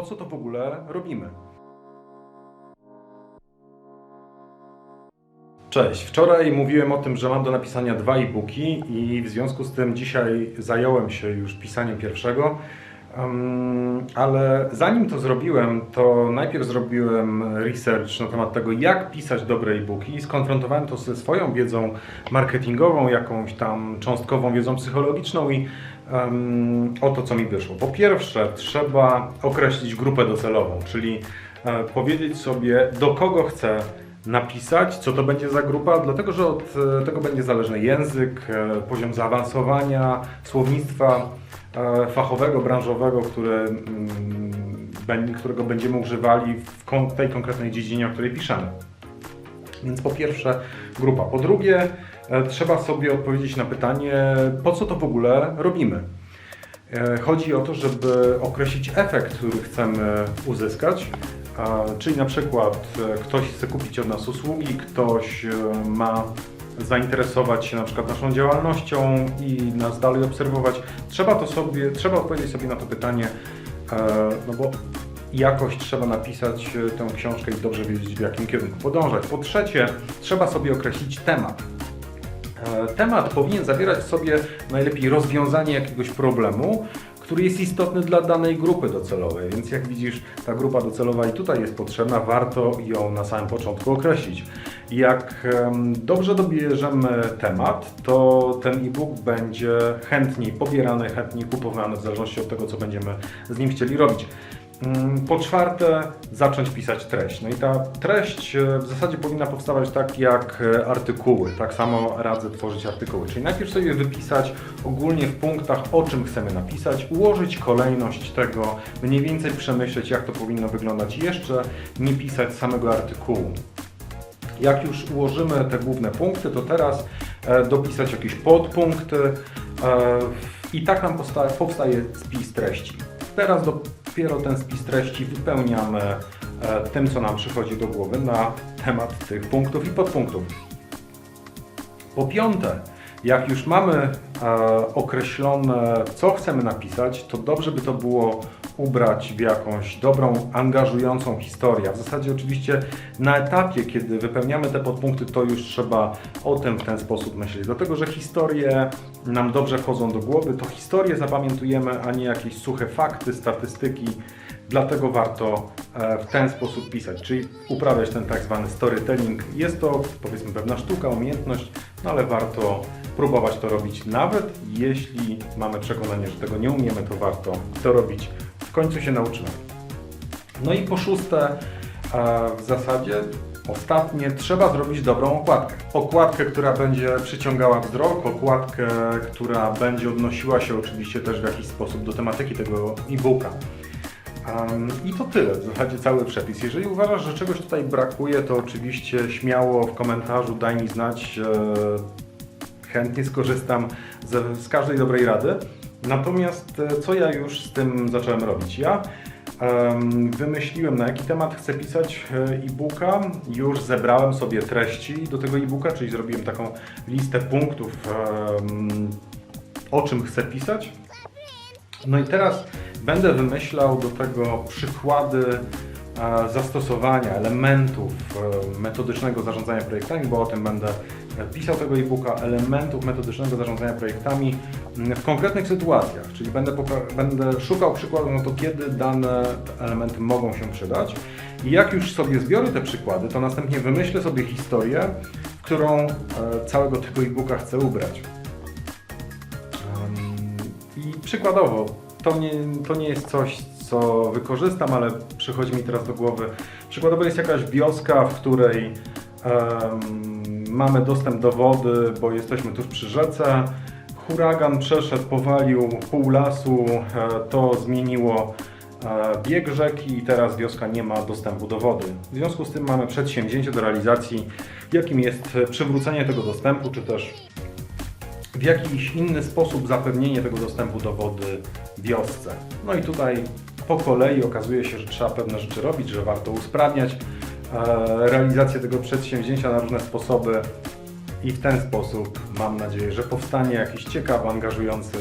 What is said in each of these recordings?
po co to w ogóle robimy. Cześć. Wczoraj mówiłem o tym, że mam do napisania dwa e-booki i w związku z tym dzisiaj zająłem się już pisaniem pierwszego. Um, ale zanim to zrobiłem, to najpierw zrobiłem research na temat tego, jak pisać dobre e-booki i skonfrontowałem to ze swoją wiedzą marketingową, jakąś tam cząstkową wiedzą psychologiczną i um, o to, co mi wyszło. Po pierwsze, trzeba określić grupę docelową, czyli e, powiedzieć sobie, do kogo chcę napisać, co to będzie za grupa, dlatego że od e, tego będzie zależny język, e, poziom zaawansowania, słownictwa e, fachowego, branżowego, który, mm, którego będziemy używali w tej konkretnej dziedzinie, o której piszemy. Więc po pierwsze grupa. Po drugie, trzeba sobie odpowiedzieć na pytanie, po co to w ogóle robimy. Chodzi o to, żeby określić efekt, który chcemy uzyskać. Czyli na przykład e, ktoś chce kupić od nas usługi, ktoś e, ma zainteresować się na przykład naszą działalnością i nas dalej obserwować. Trzeba to sobie, trzeba odpowiedzieć sobie na to pytanie, e, no bo jakoś trzeba napisać tę książkę i dobrze wiedzieć w jakim kierunku podążać. Po trzecie, trzeba sobie określić temat. Temat powinien zawierać w sobie najlepiej rozwiązanie jakiegoś problemu, który jest istotny dla danej grupy docelowej. Więc jak widzisz, ta grupa docelowa i tutaj jest potrzebna, warto ją na samym początku określić. Jak dobrze dobierzemy temat, to ten e-book będzie chętniej pobierany, chętniej kupowany w zależności od tego, co będziemy z nim chcieli robić. Mm, Po czwarte, zacząć pisać treść. No i ta treść e, w zasadzie powinna powstawać tak jak e, artykuły. Tak samo radzę tworzyć artykuły. Czyli najpierw sobie wypisać ogólnie w punktach, o czym chcemy napisać, ułożyć kolejność tego, mniej więcej przemyśleć, jak to powinno wyglądać. Jeszcze nie pisać samego artykułu. Jak już ułożymy te główne punkty, to teraz e, dopisać jakieś podpunkty i tak nam powsta- powstaje spis treści. Teraz dopiero ten spis treści wypełniamy e, tym, co nam przychodzi do głowy na temat tych punktów i podpunktów. Po piąte, jak już mamy e, określone, co chcemy napisać, to dobrze by to było ubrać w jakąś dobrą, angażującą historię. W zasadzie oczywiście na etapie, kiedy wypełniamy te podpunkty, to już trzeba o tym w ten sposób myśleć. Dlatego, że historie nam dobrze wchodzą do głowy, to historie zapamiętujemy, a nie jakieś suche fakty, statystyki. Dlatego warto e, w ten sposób pisać, czyli uprawiać ten tak zwany storytelling. Jest to powiedzmy pewna sztuka, umiejętność, no ale warto próbować to robić, nawet jeśli mamy przekonanie, że tego nie umiemy, to warto to robić. W końcu się nauczymy. No i po szóste, e, w zasadzie ostatnie, trzeba zrobić dobrą okładkę. Okładkę, która będzie przyciągała wzrok, okładkę, która będzie odnosiła się oczywiście też w jakiś sposób do tematyki tego e-booka. Um, I to tyle, w zasadzie cały przepis. Jeżeli uważasz, że czegoś tutaj brakuje, to oczywiście śmiało w komentarzu daj mi znać. E, chętnie skorzystam z każdej dobrej rady. Natomiast e, co ja już z tym zacząłem robić? Ja em, wymyśliłem, na jaki temat chcę pisać e, e-booka. Już zebrałem sobie treści do tego e-booka, czyli zrobiłem taką listę punktów, o czym chcę pisać. No i teraz będę wymyślał do tego przykłady zastosowania elementów e, metodycznego zarządzania projektami, bo o tym będę pisał tego e-booka, elementów metodycznego zarządzania projektami m, w konkretnych sytuacjach, czyli będę, będę szukał przykładów na to, kiedy dane elementy mogą się przydać. I jak już sobie zbiorę te przykłady, to następnie wymyślę sobie historię, którą e, całego tego e-booka chcę ubrać. I przykładowo, to nie, to nie jest coś, co wykorzystam, ale przychodzi mi teraz do głowy. Przykładowo jest jakaś wioska, w której em, mamy dostęp do wody, bo jesteśmy tuż przy rzece. Huragan przeszedł, powalił pół lasu, e, to zmieniło e, bieg rzeki i teraz wioska nie ma dostępu do wody. W związku z tym mamy przedsięwzięcie do realizacji, jakim jest przywrócenie tego dostępu, czy też w jakiś inny sposób zapewnienie tego dostępu do wody wiosce. No i tutaj po kolei okazuje się, że trzeba pewne rzeczy robić, że warto usprawniać e, realizację tego przedsięwzięcia na różne sposoby i w ten sposób mam nadzieję, że powstanie jakiś ciekawy, angażujący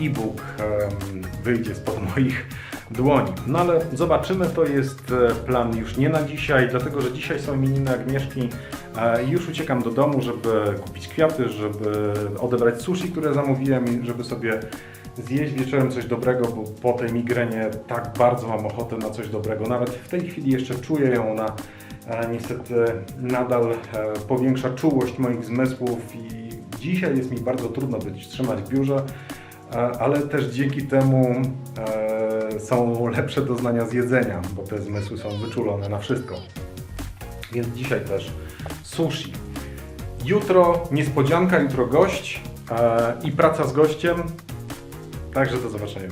e-book, wyjdzie spod moich dłoni. No ale zobaczymy, to jest e, plan już nie na dzisiaj, dlatego że dzisiaj są imieniny Agnieszki e, i już uciekam do domu, żeby kupić kwiaty, żeby odebrać sushi, które zamówiłem i żeby sobie zjeść wieczorem coś dobrego, bo po tej migrenie tak bardzo mam ochotę na coś dobrego. Nawet w tej chwili jeszcze czuję ją, ona e, niestety nadal e, powiększa czułość moich zmysłów i dzisiaj jest mi bardzo trudno być trzymać w biurze, e, ale też dzięki temu są lepsze doznania z jedzenia, bo te zmysły są wyczulone na wszystko. Więc dzisiaj też sushi. Jutro niespodzianka, jutro gość i praca z gościem. Także do zobaczenia.